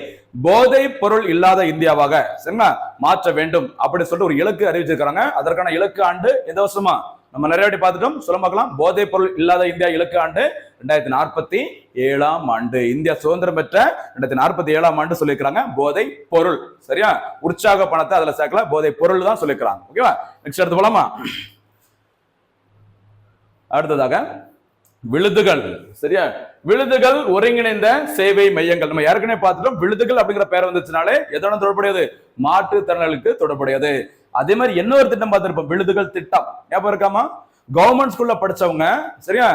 போதை பொருள் இல்லாத இந்தியாவாக சரிங்களா மாற்ற வேண்டும் அப்படின்னு சொல்லிட்டு ஒரு இலக்கு அறிவிச்சிருக்கிறாங்க. அதற்கான இலக்கு ஆண்டு எந்த வருஷமா? நம்ம நிறைய வாட்டி பார்த்துட்டோம். சொல்ல பார்க்கலாம் போதைப் பொருள் இல்லாத இந்தியா இலக்கு ஆண்டு ரெண்டாயிரத்தி நாற்பத்தி ஏழாம் ஆண்டு. இந்தியா சுதந்திரம் பெற்ற ரெண்டாயிரத்தி நாற்பத்தி ஏழாம் ஆண்டு சொல்லியிருக்கிறாங்க. போதை பொருள். சரியா? உற்சாக பணத்தை அதுல சேர்க்கல. போதை பொருள் தான் சொல்லியிருக்கிறாங்க. ஓகேவா நெக்ஸ்ட் எடுத்து போலாமா? அடுத்ததாக விழுதுகள். சரியா? விழுதுகள் ஒருங்கிணைந்த சேவை மையங்கள். நம்ம ஏற்கனவே பார்த்துட்டோம். விழுதுகள் அப்படிங்கிற பேர் வந்துச்சுனாலே எதோட தொடர்புடையது? மாற்றுத்திறனாளிகளுக்கு தொடர்புடையது. அதே மாதிரி என்ன ஒரு திட்டம் பார்த்திருப்போம் விழுதுகள் திட்டம். ஞாபகம் இருக்காமா? கவர்மெண்ட் ஸ்கூல்ல படிச்சவங்க சரியா?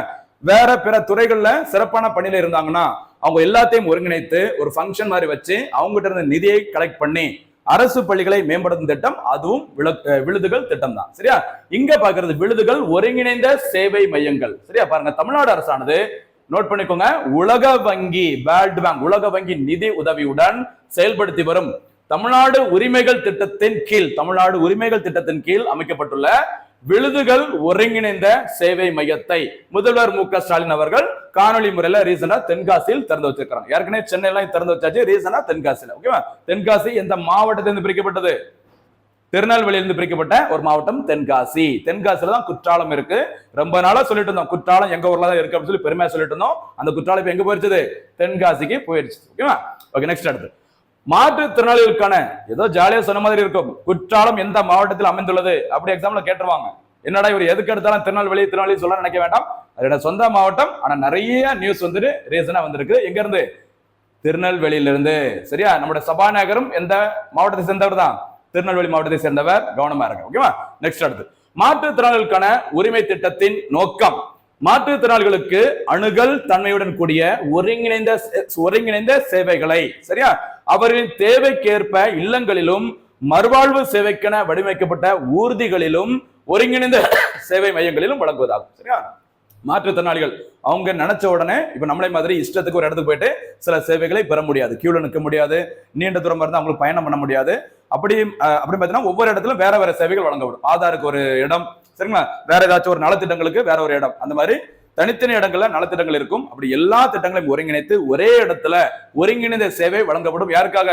வேற பிற துறைகள்ல சிறப்பான பணியில இருந்தாங்கன்னா அவங்க எல்லாத்தையும் ஒருங்கிணைத்து ஒரு ஃபங்க்ஷன் மாதிரி வச்சு அவங்ககிட்ட இருந்து நிதியை கலெக்ட் பண்ணி அரசு பள்ளிகளை மேம்படுத்தும் திட்டம் அதுவும் விழுதுகள் திட்டம் தான். சரியா? இங்க பாக்குறது விழுதுகள் ஒருங்கிணைந்த சேவை மையங்கள். சரியா? பாருங்க தமிழ்நாடு அரசானது நோட் பண்ணிக்கோங்க உலக வங்கி வேர்ல்ட் பேங்க் உலக வங்கி நிதி உதவியுடன் செயல்படுத்தி வரும் தமிழ்நாடு உரிமைகள் திட்டத்தின் கீழ் தமிழ்நாடு உரிமைகள் திட்டத்தின் கீழ் அமைக்கப்பட்டுள்ள விழுதுகள் ஒருங்கிணைந்த சேவை மையத்தை முதல்வர் மு க ஸ்டாலின் அவர்கள் காணொலி முறையில ரீசனா தென்காசியில் திறந்து வச்சிருக்காங்க ஏற்கனவே சென்னையில திறந்து வச்சாச்சு ரீசனா தென்காசியில ஓகேவா தென்காசி எந்த மாவட்டத்திலிருந்து பிரிக்கப்பட்டது? திருநெல்வேலியிலிருந்து பிரிக்கப்பட்ட ஒரு மாவட்டம் தென்காசி. தென்காசியில தான் குற்றாலம் இருக்கு. ரொம்ப நாளா சொல்லிட்டு இருந்தோம். குற்றாலம் எங்க ஊர்ல தான் இருக்கு அப்படின்னு சொல்லி பெருமையா சொல்லிட்டு இருந்தோம். அந்த குற்றாலம் இப்ப எங்க போயிருச்சது? தென்காசிக்கு போயிருச்சு ஓகேவா ஓகே நெக்ஸ்ட் அடுத்து. மாற்றுத்திறனாளிகளுக்கான ஏதோ ஜாலியா சொன்ன மாதிரி இருக்கும். குற்றாலம் எந்த மாவட்டத்தில் அமைந்துள்ளது? அப்படி எக்ஸாம்ல கேட்டுருவாங்க. என்னடா இவர் எதுக்கு எடுத்தாலும் திருநெல்வேலி திருநெல்வேலி சொல்ல நினைக்க வேண்டாம். அதோட சொந்த மாவட்டம். ஆனா நிறைய நியூஸ் வந்துட்டு ரீசனா வந்திருக்கு. எங்க இருந்து திருநெல்வேலியிலிருந்து. சரியா? நம்முடைய சபாநாயகரும் எந்த மாவட்டத்தை சேர்ந்தவர் தான்? திருநெல்வேலி மாவட்டத்தை சேர்ந்தவர். கவனமா இருங்க. ஓகேவா? நெக்ஸ்ட் அடுத்து. மாற்றுத்திறனாளிகளுக்கான உரிமை திட்டத்தின் நோக்கம். மாற்றுத்திறனாளிகளுக்கு அணுகல் தன்மையுடன் கூடிய ஒருங்கிணைந்த ஒருங்கிணைந்த சேவைகளை சரியா? அவர்களின் தேவைக்கேற்ப இல்லங்களிலும் மறுவாழ்வு சேவைக்கென வடிவமைக்கப்பட்ட ஊர்திகளிலும் ஒருங்கிணைந்த சேவை மையங்களிலும் வழங்குவதாகும் சரியா? மாற்றுத்திறனாளிகள் அவங்க நினைச்ச உடனே இப்ப நம்மளே மாதிரி இஷ்டத்துக்கு ஒரு இடத்துக்கு போயிட்டு சில சேவைகளை பெற முடியாது. கியூல நிற்க முடியாது. நீண்ட தூரம் இருந்தால் அவங்களுக்கு பயணம் பண்ண முடியாது. அப்படி அப்படி பார்த்தீங்கன்னா ஒவ்வொரு இடத்துல வேற வேற சேவைகள் வழங்கப்படும். ஆதாருக்கு ஒரு இடம் சரிங்களா? வேற ஏதாச்சும் ஒரு நலத்திட்டங்களுக்கு வேற ஒரு இடம். அந்த மாதிரி தனித்தனி இடங்கள்ல நலத்திட்டங்கள் இருக்கும். அப்படி எல்லா திட்டங்களையும் ஒருங்கிணைத்து ஒரே இடத்துல ஒருங்கிணைந்த சேவை வழங்கப்படும். யாருக்காக?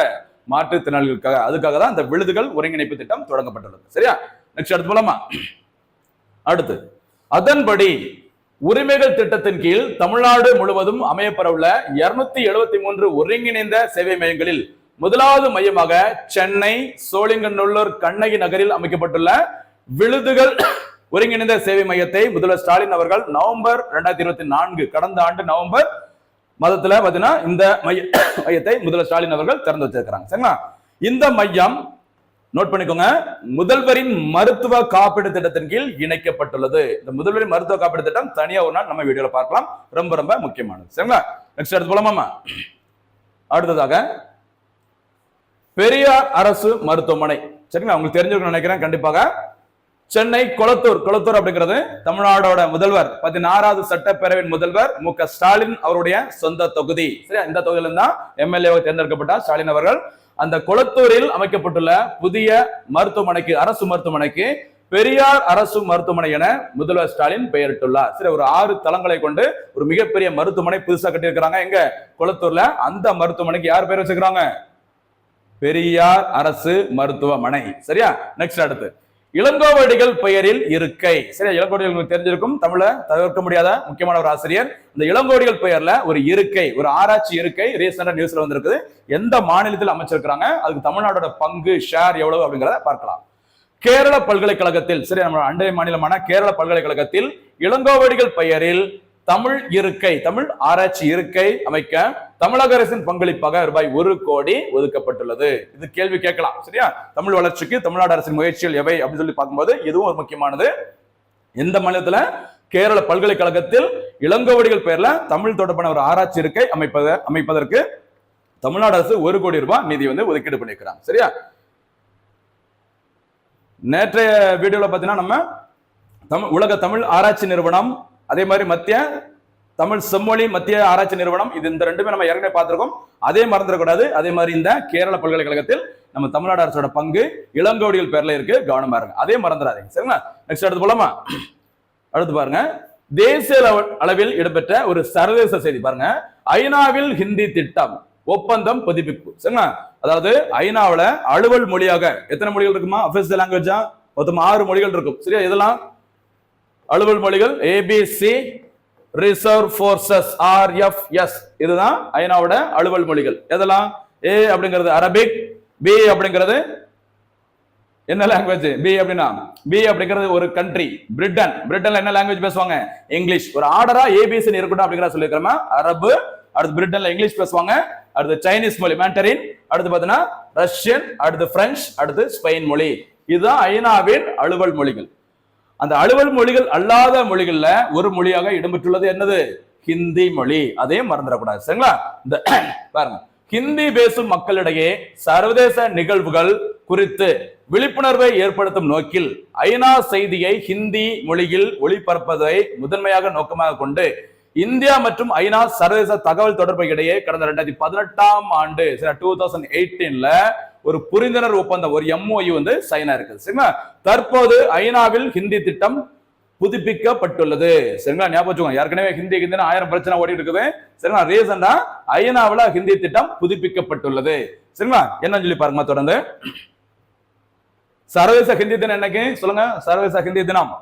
மாற்றுத்திறனாளிகளுக்காக. அதுக்காக தான் இந்த விழுதுகள் ஒருங்கிணைப்பு திட்டம் தொடங்கப்பட்டுள்ளது. சரியா? நெக்ஸ்ட் அடுத்து போலாமா? அடுத்து. அதன்படி உரிமைகள் திட்டத்தின் கீழ் தமிழ்நாடு முழுவதும் அமையப்பெறவுள்ள இருநூத்தி எழுபத்தி மூன்று ஒருங்கிணைந்த சேவை மையங்களில் முதலாவது மையமாக சென்னை சோழிங்கநல்லூர் கண்ணகி நகரில் அமைக்கப்பட்டுள்ள விழுதுகள் ஒருங்கிணைந்த சேவை மையத்தை முதல்வர் ஸ்டாலின் அவர்கள் நவம்பர் ரெண்டாயிரத்தி இருபத்தி நான்கு கடந்த ஆண்டு நவம்பர் மதத்துல பாத்தீங்கன்னா இந்த மைய மையத்தை முதல்வர் ஸ்டாலின் அவர்கள் திறந்து வச்சிருக்கிறாங்க. சரிங்களா? இந்த மையம் நோட் பண்ணிக்கோங்க முதல்வரின் மருத்துவ காப்பீடு திட்டத்தின் கீழ் இணைக்கப்பட்டுள்ளது. இந்த முதல்வரின் மருத்துவ காப்பீடு திட்டம் தனியா ஒரு நாள் நம்ம வீடியோல பார்க்கலாம். ரொம்ப ரொம்ப முக்கியமானது. சரிங்களா? நெக்ஸ்ட் எடுத்து போலாமா அடுத்ததாக பெரியார் அரசு மருத்துவமனை. சரிங்களா? உங்களுக்கு தெரிஞ்சிருக்கணும்னு நினைக்கிறேன். கண்டிப்பாக சென்னை கொளத்தூர். கொளத்தூர் அப்படிங்கிறது தமிழ்நாடோட முதல்வர். பதினாறாவது சட்டப்பேரவையின் முதல்வர் மு. க. ஸ்டாலின் அவருடைய சொந்த தொகுதி. சரியா? இந்த தொகுதியில தான் எம்எல்ஏ தேர்ந்தெடுக்கப்பட்டார் ஸ்டாலின் அவர்கள். அந்த கொளத்தூரில் அமைக்கப்பட்டுள்ள புதிய மருத்துவமனைக்கு அரசு மருத்துவமனைக்கு பெரியார் அரசு மருத்துவமனை என முதல்வர் ஸ்டாலின் பெயரிட்டுள்ளார். சரி ஒரு ஆறு தளங்களை கொண்டு ஒரு மிகப்பெரிய மருத்துவமனை புதுசாக கட்டியிருக்கிறாங்க. எங்க? கொளத்தூர்ல. அந்த மருத்துவமனைக்கு யார் பெயர் வச்சுக்கிறாங்க பெரியார் அரசு மருத்துவமனை. சரியா? நெக்ஸ்ட் அடுத்து. இளங்கோவடிகள் பெயரில் இருக்கை. சரியா? இளங்கோடிகள் உங்களுக்கு தெரிஞ்சிருக்கும். தமிழ தவிர்க்க முடியாத முக்கியமான ஒரு ஆசிரியர். இந்த இளங்கோடிகள் பெயர்ல ஒரு இருக்கை ஒரு ஆராய்ச்சி இருக்கை ரீசெண்டா நியூஸ்ல வந்திருக்குது. எந்த மாநிலத்தில் அமைச்சிருக்கிறாங்க? அதுக்கு தமிழ்நாடோட பங்கு ஷேர் எவ்வளவு அப்படிங்கிறத பார்க்கலாம். கேரள பல்கலைக்கழகத்தில் சரி நம்ம அண்டை மாநிலமான கேரள பல்கலைக்கழகத்தில் இளங்கோவடிகள் பெயரில் தமிழ் இருக்கை தமிழ் ஆராய்ச்சி இருக்கை அமைக்க தமிழக அரசின் பங்களிப்பாக ரூபாய் ஒரு கோடி ஒதுக்கப்பட்டுள்ளது. இது கேள்வி கேட்கலாம் சரியா? தமிழ் வளர்ச்சிக்கு தமிழ்நாடு அரசின் முயற்சிகள் எவை அப்படின்னு சொல்லி பார்க்கும்போது இதுவும் ஒரு முக்கியமானது? எந்த மாநிலத்துல? கேரள பல்கலைக்கழகத்தில் இளங்கோவடிகள் பெயர்ல தமிழ் தொடர்பான ஒரு ஆராய்ச்சி இருக்கை அமைப்பத அமைப்பதற்கு தமிழ்நாடு அரசு ஒரு கோடி ரூபாய் நிதி வந்து ஒதுக்கீடு பண்ணியிருக்கிறாங்க சரியா? நேற்றைய வீடியோவில் பார்த்தீங்கன்னா நம்ம தமிழ் உலக தமிழ் ஆராய்ச்சி நிறுவனம் அதே மாதிரி மத்திய தமிழ் செம்மொழி மத்திய ஆராய்ச்சி நிறுவனம். இது இந்த ரெண்டுமே நம்ம ஏற்கனவே பார்த்துருக்கோம். அதே மறந்துடக்கூடாது. அதே மாதிரி இந்த கேரள பல்கலைக்கழகத்தில் நம்ம தமிழ்நாடு அரசோட பங்கு இளங்கோடிகள் பேர்ல இருக்கு. கவனமா இருங்க. அதே மறந்துடாதீங்க. சரிங்களா? நெக்ஸ்ட் அடுத்து போலாமா? அடுத்து பாருங்க. தேசிய அளவில் இடம்பெற்ற ஒரு சர்வதேச செய்தி பாருங்க. ஐநாவில் ஹிந்தி திட்டம் ஒப்பந்தம் புதுப்பிப்பு. சரிங்களா? அதாவது ஐநாவில் அலுவல் மொழியாக எத்தனை மொழிகள் இருக்குமா? அஃபிஷியல் லாங்குவேஜா மொத்தம் ஆறு மொழிகள் இருக்கும். சரியா? இதெல்லாம் அலுவல் மொழிகள் ஏபிசி ரிசர்வ் ஃபோர்ஸஸ் ஆர்எஃப்எஸ் இதுதான் ஐநாவோட அலுவல் மொழிகள். எதெல்லாம்? ஏ அப்படிங்கிறது அரபிக் பி அப்படிங்கிறது என்ன லாங்குவேஜ் பி அப்படின்னா பி அப்படிங்கிறது ஒரு கண்ட்ரி பிரிட்டன் பிரிட்டன்ல என்ன லாங்குவேஜ் பேசுவாங்க? இங்கிலீஷ் ஒரு ஆர்டரா ஏபிசி இருக்கட்டும் அப்படிங்கிற சொல்லியிருக்கிறோமா அரபு அடுத்து பிரிட்டன்ல இங்கிலீஷ் பேசுவாங்க. அடுத்து சைனீஸ் மொழி மேண்டரின் அடுத்து பார்த்தீங்கன்னா ரஷ்யன் அடுத்து பிரெஞ்சு அடுத்து ஸ்பெயின் மொழி. இதுதான் ஐநாவின் அலுவல் மொழிகள். அந்த அலுவல் மொழிகள் அல்லாத மொழிகள்ல ஒரு மொழியாக இடம்பெற்றுள்ளது என்னது? ஹிந்தி மொழி. அதையும் மறந்துடக்கூடாது. சரிங்களா? இந்த பாருங்க. ஹிந்தி பேசும் மக்களிடையே சர்வதேச நிகழ்வுகள் குறித்து விழிப்புணர்வை ஏற்படுத்தும் நோக்கில் ஐநா செய்தியை ஹிந்தி மொழியில் ஒளிபரப்பதை முதன்மையாக நோக்கமாக கொண்டு இந்தியா மற்றும் ஐநா சர்வதேச தகவல் தொடர்பு இடையே கடந்த ரெண்டாயிரத்தி பதினெட்டாம் ஆண்டு டூ தௌசண்ட் எயிட்டீன்ல ஒரு புரிந்துணர்வு ஒப்பந்தம் ஒரு எம்ஓயு வந்து சைனா இருக்குது சரிங்களா? தற்போது ஐநாவில் ஹிந்தி திட்டம் புதுப்பிக்கப்பட்டுள்ளது. சரிங்களா? ஞாபகம் வச்சுக்கோங்க. ஏற்கனவே ஹிந்தி ஹிந்தின்னு ஆயிரம் பிரச்சனை ஓடிட்டு இருக்குது. சரிங்களா? ரீசண்டா ஐநாவில் ஹிந்தி திட்டம் புதுப்பிக்கப்பட்டுள்ளது. சரிங்களா? என்னன்னு சொல்லி பாருங்க தொடர்ந்து. சர்வதேச ஹிந்தி தினம் என்னைக்கு? சொல்லுங்க. சர்வதேச ஹிந்தி தினம்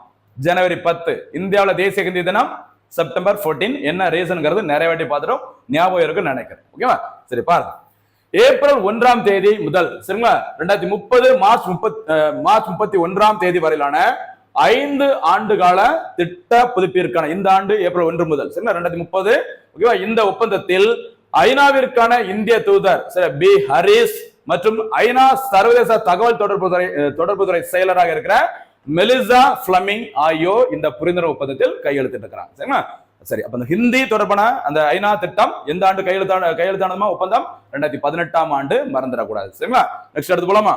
ஜனவரி பத்து. இந்தியாவில் தேசிய ஹிந்தி தினம் செப்டம்பர் 14 என்ன ரீசன்ங்கிறது நிறைய வாட்டி பார்த்துட்டோம். ஞாபகம் இருக்குன்னு நினைக்கிறேன். ஓகேவா? சரி பாருங்க. ஏப்ரல் ஒன்றாம் தேதி முதல் சரிங்களா? ரெண்டாயிரத்தி முப்பது மார்ச் முப்பத் மார்ச் முப்பத்தி ஒன்றாம் தேதி வரையிலான ஐந்து ஆண்டு கால திட்ட புதுப்பிற்கான இந்த ஆண்டு ஏப்ரல் ஒன்று முதல் சரிங்களா? ரெண்டாயிரத்தி முப்பது ஓகேவா? இந்த ஒப்பந்தத்தில் ஐநாவிற்கான இந்திய தூதர் சரி பி. ஹரிஸ் மற்றும் ஐநா சர்வதேச தகவல் தொடர்பு துறை தொடர்பு துறை செயலராக இருக்கிற மெலிசா பிளமிங் ஆகியோர் இந்த புரிந்துணர்வு ஒப்பந்தத்தில் கையெழுத்திட்டு இருக்கிறாங்க சரிங்களா? சரி அப்ப இந்த ஹிந்தி தொடர்பான அந்த ஐநா திட்டம் எந்த ஆண்டு கையெழுத்தான கையெழுத்தானதுமா? ஒப்பந்தம் ரெண்டாயிரத்தி பதினெட்டாம் ஆண்டு மறந்துடக்கூடாது. சரிங்களா? நெக்ஸ்ட் எடுத்து போலாமா?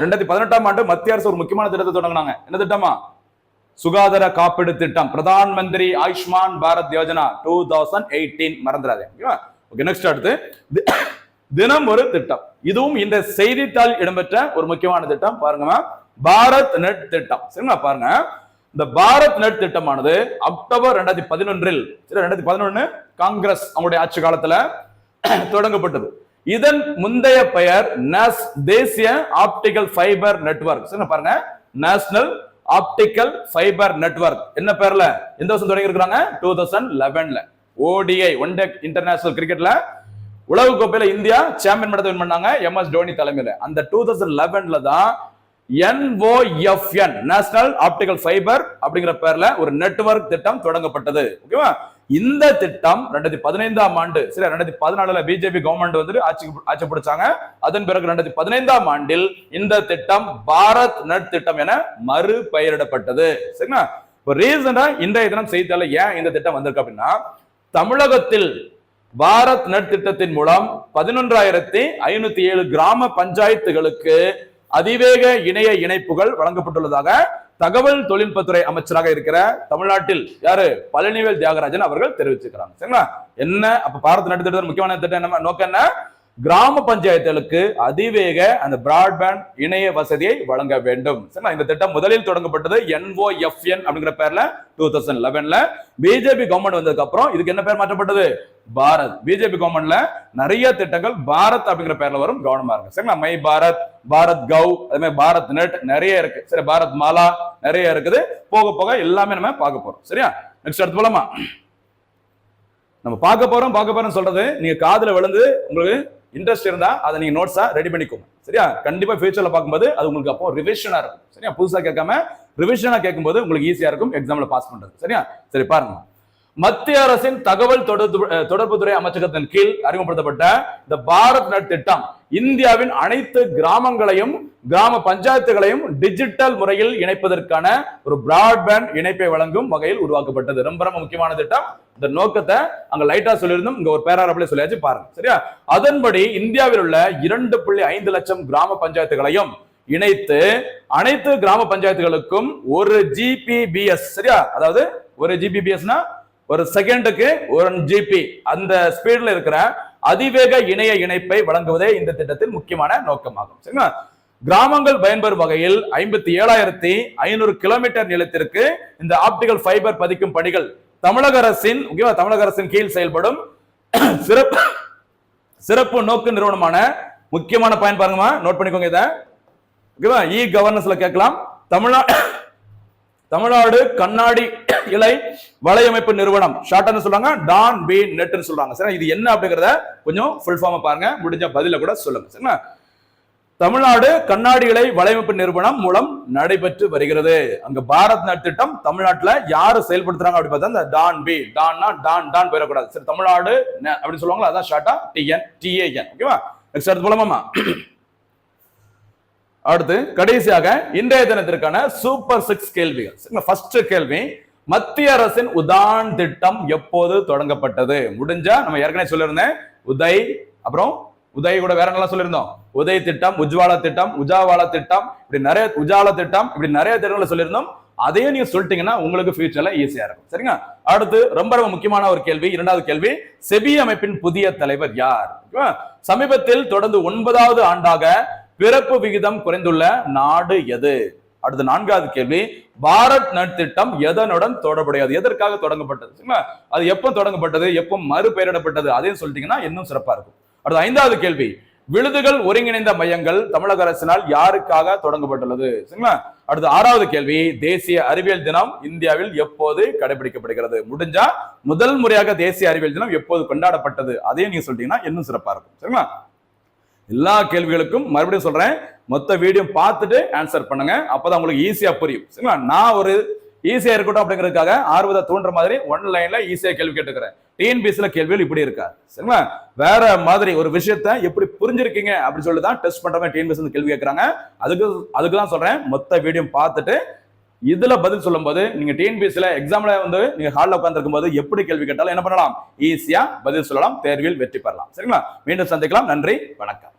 ரெண்டாயிரத்தி பதினெட்டாம் ஆண்டு மத்திய அரசு ஒரு முக்கியமான திட்டத்தை தொடங்கினாங்க. என்ன திட்டமா? சுகாதார காப்பீடு திட்டம். Pradhan Mantri Ayushman Bharat Yojana two thousand eighteen. மறந்துடாதே. ஓகேவா? ஓகே நெக்ஸ்ட் அடுத்து. தினம் ஒரு திட்டம். இதுவும் இந்த செய்தித்தாள் இடம்பெற்ற ஒரு முக்கியமான திட்டம். பாருங்கம்மா. பாரத் நெட் திட்டம். சரிங்களா? பாருங்க. இந்த பாரத் நெட் திட்டமானது அக்டோபர் ரெண்டாயிரத்தி பதினொன்றில் ரெண்டாயிரத்தி பதினொன்னு காங்கிரஸ் அவங்களுடைய ஆட்சி காலத்துல தொடங்கப்பட்டது. இதன் முந்தைய பெயர் நஸ் தேசிய ஆப்டிக்கல் ஃபைபர் நெட்வொர்க். பாருங்க. நேஷனல் ஆப்டிக்கல் ஃபைபர் நெட்வொர்க் என்ன பேர்ல? எந்த வருஷம் தொடங்கி இருக்கிறாங்க டூ தௌசண்ட் லெவன்ல ஓடிஐ ஒன் டே இன்டர்நேஷனல் கிரிக்கெட்ல உலக கோப்பையில இந்தியா சாம்பியன் படத்தை பண்ணாங்க. எம் எஸ் தோனி தலைமையில. அந்த டூ தௌசண்ட் லெவன்ல தான் என்ஓஎஃப்என் நேஷனல் ஆப்டிகல் ஃபைபர் அப்படிங்கிற பேர்ல ஒரு நெட்வொர்க் திட்டம் தொடங்கப்பட்டது. ஓகேவா இந்த திட்டம் ரெண்டாயிரத்தி பதினைந்தாம் ஆண்டு சரி ரெண்டாயிரத்தி பதினாலுல பிஜேபி கவர்மெண்ட் வந்து ஆட்சி ஆட்சி பிடிச்சாங்க அதன் பிறகு ரெண்டாயிரத்தி பதினைந்தாம் ஆண்டில் இந்த திட்டம் பாரத் நெட் திட்டம் என மறு பெயரிடப்பட்டது சரிங்களா? இப்போ ரீசெண்டா இன்றைய தினம் செய்தித்தாள ஏன் இந்த திட்டம் வந்திருக்கு அப்படின்னா தமிழகத்தில் பாரத் நெட் திட்டத்தின் மூலம் பதினொன்றாயிரத்தி ஐநூத்தி ஏழு கிராம பஞ்சாயத்துகளுக்கு அதிவேக இணைய இணைப்புகள் வழங்கப்பட்டுள்ளதாக தகவல் தொழில்நுட்பத்துறை அமைச்சராக இருக்கிற தமிழ்நாட்டில் யாரு? பழனிவேல் தியாகராஜன் அவர்கள் தெரிவிச்சிருக்கிறாங்க. சரிங்களா? என்ன? அப்ப பாரத நெட் முக்கியமான திட்டம் என்ன நோக்கம் என்ன? கிராம பஞ்சாயத்துகளுக்கு அதிவேக அந்த பிராட்பேண்ட் இணைய வசதியை வழங்க வேண்டும். சரிங்களா இந்த திட்டம் முதலில் தொடங்கப்பட்டது என்ஓஎஃப்என் அப்படிங்கிற பேர்ல டூ தௌசண்ட் லெவன்ல பிஜேபி கவர்மெண்ட் வந்ததுக்கு அப்புறம் இதுக்கு என்ன பேர் மாற்றப்பட்டது? பாரத். பிஜேபி கவர்மெண்ட்ல நிறைய திட்டங்கள் பாரத் அப்படிங்கிற பேர்ல வரும். கவனமா இருக்கு சரிங்களா மை பாரத் பாரத் கவ் அதே மாதிரி பாரத் நெட் நிறைய இருக்கு. சரி பாரத் மாலா நிறைய இருக்குது. போக போக எல்லாமே நம்ம பார்க்க போறோம். சரியா? நெக்ஸ்ட் அடுத்து போலாமா? நம்ம பார்க்க போறோம் பார்க்க போறோம் சொல்றது நீங்க காதுல விழுந்து உங்களுக்கு இன்ட்ரெஸ்ட் இருந்தா அதை நீங்க நோட்ஸா ரெடி பண்ணிக்கோங்க. சரியா? கண்டிப்பா ஃபியூச்சர்ல பார்க்கும்போது அது உங்களுக்கு அப்போ ரிவிஷனா இருக்கும். சரியா? புதுசா கேட்காம ரிவிஷனா கேட்கும்போது உங்களுக்கு ஈஸியா இருக்கும் எக்ஸாம்ல பாஸ் பண்றது. சரியா? சரி பாருங்க. மத்திய அரசின் தகவல் தொடர்பு தொடர்புத்துறை அமைச்சகத்தின் கீழ் அறிமுகப்படுத்தப்பட்ட இந்த பாரத் நட் திட்டம். இந்தியாவின் அனைத்து கிராமங்களையும் கிராம பஞ்சாயத்துகளையும் டிஜிட்டல் முறையில் இணைப்பதற்கான ஒரு பிராட்பேண்ட் இணைப்பை வழங்கும் வகையில் உருவாக்கப்பட்டது. ரொம்ப ரொம்ப முக்கியமான திட்டம். இந்த நோக்கத்தை அங்க லைட்டா சொல்லியிருந்தோம். இங்க ஒரு பேராரப்பிலே சொல்லியாச்சு பாருங்க. சரியா? அதன்படி இந்தியாவில் உள்ள இரண்டு புள்ளி ஐந்து லட்சம் கிராம பஞ்சாயத்துகளையும் இணைத்து அனைத்து கிராம பஞ்சாயத்துகளுக்கும் ஒரு ஜிபிபிஎஸ் சரியா? அதாவது ஒரு ஜிபிபிஎஸ்னா ஒரு செகண்டுக்கு ஒரு ஜிபி அந்த ஸ்பீட்ல இருக்கிற அதிவேக இணைய இணைப்பை வழங்குவதே இந்த திட்டத்தின் முக்கியமான நோக்கமாகும். சரிங்களா? கிராமங்கள் பயன்பெறும் வகையில் ஐம்பத்தி ஏழாயிரத்தி ஐநூறு கிலோமீட்டர் நிலத்திற்கு இந்த ஆப்டிகல் ஃபைபர் பதிக்கும் பணிகள் தமிழக அரசின் முக்கியமா தமிழக அரசின் கீழ் செயல்படும். சிறப்பு சிறப்பு நோக்கு நிறுவனமான முக்கியமான பயன் பாருங்கம்மா நோட் பண்ணிக்கோங்க இதை. ஓகேவா இ கவர்னன்ஸ்ல கேட்கலாம். தமிழ்நாடு தமிழ்நாடு கண்ணாடி இலை வலையமைப்பு நிறுவனம். ஷார்ட்னு சொல்றாங்க டான் பி நெட்னு சொல்றாங்க சரி இது என்ன அப்படிங்கறத கொஞ்சம் ஃபுல் ஃபார்மை பாருங்க. முடிஞ்ச பதில கூட சொல்லுங்க. சரிங்களா? தமிழ்நாடு கண்ணாடி இலை வலையமைப்பு நிறுவனம் மூலம் நடைபெற்று வருகிறது. அங்க பாரத் நட் திட்டம் தமிழ்நாட்டுல யாரு செயல்படுத்துறாங்க அப்படி பார்த்தா இந்த டான் பி டான்னா டான் டான் போயிடக்கூடாது. சரி தமிழ்நாடு அப்படின்னு சொல்லுவாங்களா அதான் ஷார்ட்டா டிஎன் டிஏஎன் ஓகேவா நெக்ஸ்ட் அடுத்து போலாமா அடுத்து கடைசியாக இன்றைய தினத்திற்கான சூப்பர் சிக்ஸ் கேள்விகள். ஃபர்ஸ்ட் கேள்வி மத்திய அரசின் உதான் திட்டம் எப்போது தொடங்கப்பட்டது? முடிஞ்சா நம்ம ஏற்கனவே சொல்லியிருந்தேன் உதய் அப்புறம் உதய் கூட வேற நல்லா சொல்லியிருந்தோம்? உதய் திட்டம் உஜ்வாலா திட்டம் உஜாவாலா திட்டம் இப்படி நிறைய உஜாலா திட்டம் இப்படி நிறைய திட்டங்களை சொல்லியிருந்தோம். அதையும் நீங்க சொல்லிட்டீங்கன்னா உங்களுக்கு ஃபியூச்சர்ல ஈஸியா இருக்கும். சரிங்க அடுத்து ரொம்ப ரொம்ப முக்கியமான ஒரு கேள்வி இரண்டாவது கேள்வி செபி அமைப்பின் புதிய தலைவர் யார்? சமீபத்தில் தொடர்ந்து ஒன்பதாவது ஆண்டாக பிறப்பு விகிதம் குறைந்துள்ள நாடு எது? அடுத்த நான்காவது கேள்வி பாரத் நட்திட்டம் எதனுடன் தொடர்புடையது? எதற்காக தொடங்கப்பட்டது? சரிங்களா? அது எப்போ தொடங்கப்பட்டது? எப்போ மறுபெயரிடப்பட்டது? அதையும் சொல்லிட்டீங்கன்னா இன்னும் சிறப்பா இருக்கும். அடுத்த ஐந்தாவது கேள்வி விழுதுகள் ஒருங்கிணைந்த மையங்கள் தமிழக அரசினால் யாருக்காக தொடங்கப்பட்டுள்ளது? சரிங்களா? அடுத்து ஆறாவது கேள்வி தேசிய அறிவியல் தினம் இந்தியாவில் எப்போது கடைபிடிக்கப்படுகிறது? முடிஞ்சா முதல் முறையாக தேசிய அறிவியல் தினம் எப்போது கொண்டாடப்பட்டது? அதையும் நீங்க சொல்லிட்டீங்கன்னா இன்னும் சிறப்பா இருக்கும். சரிங்களா? எல்லா கேள்விகளுக்கும் மறுபடியும் சொல்கிறேன் மொத்த வீடியோ பார்த்துட்டு ஆன்சர் பண்ணுங்க. அப்போதான் உங்களுக்கு ஈஸியாக புரியும். சரிங்களா? நான் ஒரு ஈஸியாக இருக்கட்டும் அப்படிங்கிறதுக்காக ஆர்வத்தை தூண்டுற மாதிரி ஒன் லைனில் ஈஸியாக கேள்வி கேட்டுக்கிறேன். டிஎன்பிஎஸ்சியில் கேள்விகள் இப்படி இருக்கா? சரிங்களா? வேற மாதிரி ஒரு விஷயத்த எப்படி புரிஞ்சிருக்கீங்க அப்படின்னு சொல்லி தான் டெஸ்ட் பண்ற மாதிரி டிஎன்பிஎஸ் கேள்வி கேட்குறாங்க அதுக்கு அதுக்கு தான் சொல்கிறேன் மொத்த வீடியோ பார்த்துட்டு இதுல பதில் சொல்லும்போது நீங்க டிஎன்பிஎஸ்சியில் எக்ஸாம்ல வந்து நீங்க ஹாலில் உட்காந்துருக்கும் போது எப்படி கேள்வி கேட்டாலும் என்ன பண்ணலாம்? ஈஸியாக பதில் சொல்லலாம். தேர்வில் வெற்றி பெறலாம். சரிங்களா? மீண்டும் சந்திக்கலாம். நன்றி. வணக்கம்.